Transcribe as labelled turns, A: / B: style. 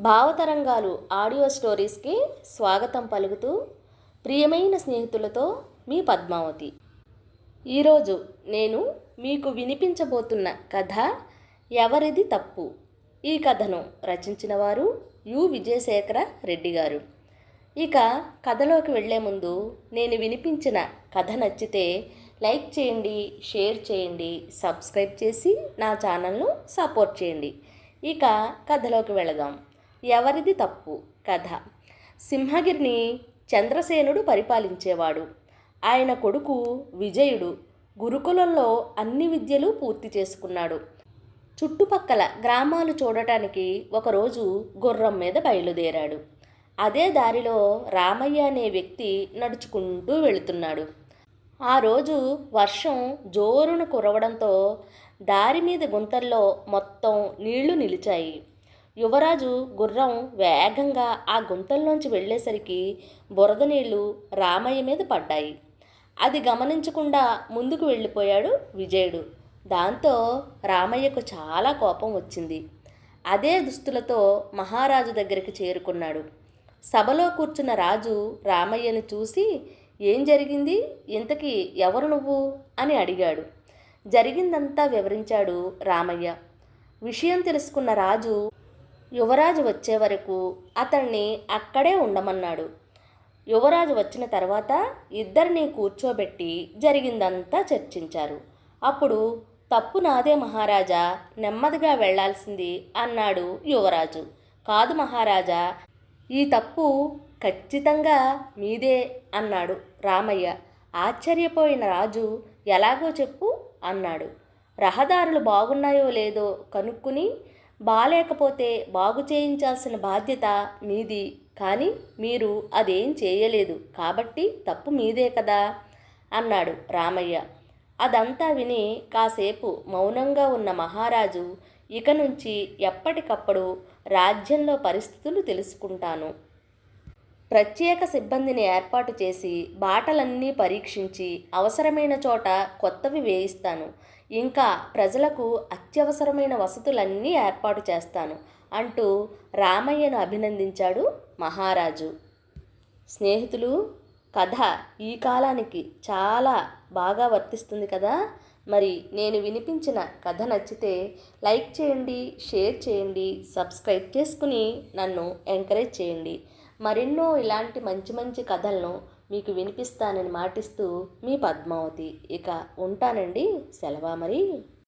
A: భావతరంగాలు audio స్టోరీస్కి స్వాగతం పలుకుతూ ప్రియమైన స్నేహితులతో మీ పద్మావతి. ఈరోజు నేను మీకు వినిపించబోతున్న కథ ఎవరిది తప్పు? ఈ కథను రచించిన వారు యు. విజయశేఖర రెడ్డి గారు. ఇక కథలోకి వెళ్ళే ముందు నేను వినిపించిన కథ నచ్చితే లైక్ చేయండి షేర్ చేయండి సబ్స్క్రైబ్ చేసి నా ఛానల్ను సపోర్ట్ చేయండి. ఇక కథలోకి వెళదాం. ఎవరిది తప్పు? కథ. సింహగిరిని చంద్రసేనుడు పరిపాలించేవాడు. ఆయన కొడుకు విజయుడు గురుకులంలో అన్ని విద్యలు పూర్తి చేసుకున్నాడు. చుట్టుపక్కల గ్రామాలు చూడటానికి ఒకరోజు గుర్రం మీద బయలుదేరాడు. అదే దారిలో రామయ్య అనే వ్యక్తి నడుచుకుంటూ వెళుతున్నాడు. ఆ రోజు వర్షం జోరును కురవడంతో దారి మీద గుంతల్లో మొత్తం నీళ్ళు నిలిచాయి. యువరాజు గుర్రం వేగంగా ఆ గుంతల్లోంచి వెళ్ళేసరికి బురద నీళ్ళు రామయ్య మీద పడ్డాయి. అది గమనించకుండా ముందుకు వెళ్ళిపోయాడు విజయుడు. దాంతో రామయ్యకు చాలా కోపం వచ్చింది. అదే దుస్తులతో మహారాజు దగ్గరికి చేరుకున్నాడు. సభలో కూర్చున్న రాజు రామయ్యను చూసి ఏం జరిగింది? ఇంతకీ ఎవరు నువ్వు? అని అడిగాడు. జరిగిందంతా వివరించాడు రామయ్య. విషయం తెలుసుకున్న రాజు యువరాజు వచ్చే వరకు అతన్ని అక్కడే ఉండమన్నాడు. యువరాజు వచ్చిన తర్వాత ఇద్దరిని కూర్చోబెట్టి జరిగిందంతా చర్చించారు. అప్పుడు తప్పు నాదే మహారాజా నెమ్మదిగా వెళ్ళాల్సింది అన్నాడు యువరాజు. కాదు మహారాజా ఈ తప్పు ఖచ్చితంగా మీదే అన్నాడు రామయ్య. ఆశ్చర్యపోయిన రాజు ఎలాగో చెప్పు అన్నాడు. రహదారులు బాగున్నాయో లేదో కనుక్కుని బాలేకపోతే బాగు చేయించాల్సిన బాధ్యత మీది. కానీ మీరు అదేం చేయలేదు. కాబట్టి తప్పు మీదే కదా? అన్నాడు రామయ్య. అదంతా విని కాసేపు మౌనంగా ఉన్న మహారాజు ఇక నుంచి ఎప్పటికప్పుడు రాజ్యంలో పరిస్థితులు తెలుసుకుంటాను. ప్రత్యేక సిబ్బందిని ఏర్పాటు చేసి బాటలన్నీ పరీక్షించి అవసరమైన చోట కొత్తవి వేయిస్తాను. ఇంకా ప్రజలకు అత్యవసరమైన వసతులన్నీ ఏర్పాటు చేస్తాను అంటూ రామయ్యను అభినందించాడు మహారాజు. స్నేహితులు కథ ఈ కాలానికి చాలా బాగా వర్తిస్తుంది కదా! మరి నేను వినిపించిన కథ నచ్చితే లైక్ చేయండి షేర్ చేయండి సబ్స్క్రైబ్ చేసుకుని నన్ను ఎంకరేజ్ చేయండి. మరెన్నో ఇలాంటి మంచి మంచి కథలను మీకు వినిపిస్తానని మాటిస్తూ మీ పద్మావతి. ఇక ఉంటానండి. సెలవా మరి?